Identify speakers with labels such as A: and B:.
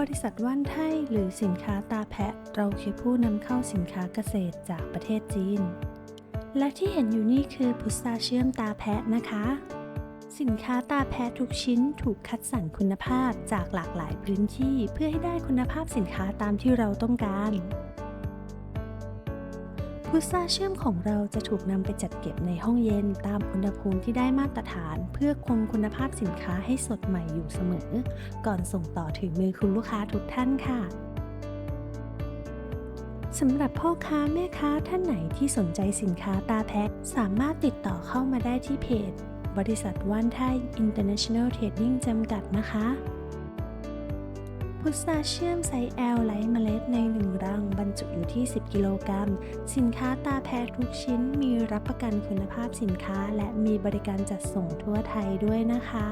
A: บริษัทว่านไทยหรือสินค้าตาแพะ เราคือผู้นำเข้าสินค้าเกษตรจากประเทศจีน และที่เห็นอยู่นี่คือพุทราเชื่อมตาแพะนะคะ สินค้าตาแพะทุกชิ้นถูกคัดสรรคุณภาพจากหลากหลายพื้นที่เพื่อให้ได้คุณภาพสินค้าตามที่เราต้องการ พุทราเชื่อมของเราจะถูกนำไปจัดเก็บในห้องเย็นตามอุณหภูมิที่ได้มาตรฐาน เพื่อคงคุณภาพสินค้าให้สดใหม่อยู่เสมอ ก่อนส่งต่อถึงมือคุณลูกค้าทุกท่านค่ะสำหรับพ่อค้าแม่ค้าท่านไหนที่สนใจสินค้าตาแพะสามารถติดต่อเข้ามาได้ที่เพจ บริษัทว่านไทย International Trading จำกัดนะคะ พุทราเชื่อมไซส์ L ไล็ดใน1รังบรร จุอยู่ที่ 10 กิโลกรัม สินค้าตาแพททุกชิ้นมีรับประกันคุณภาพสินค้า และมีบริการจัดส่งทั่วไทยด้วยนะคะ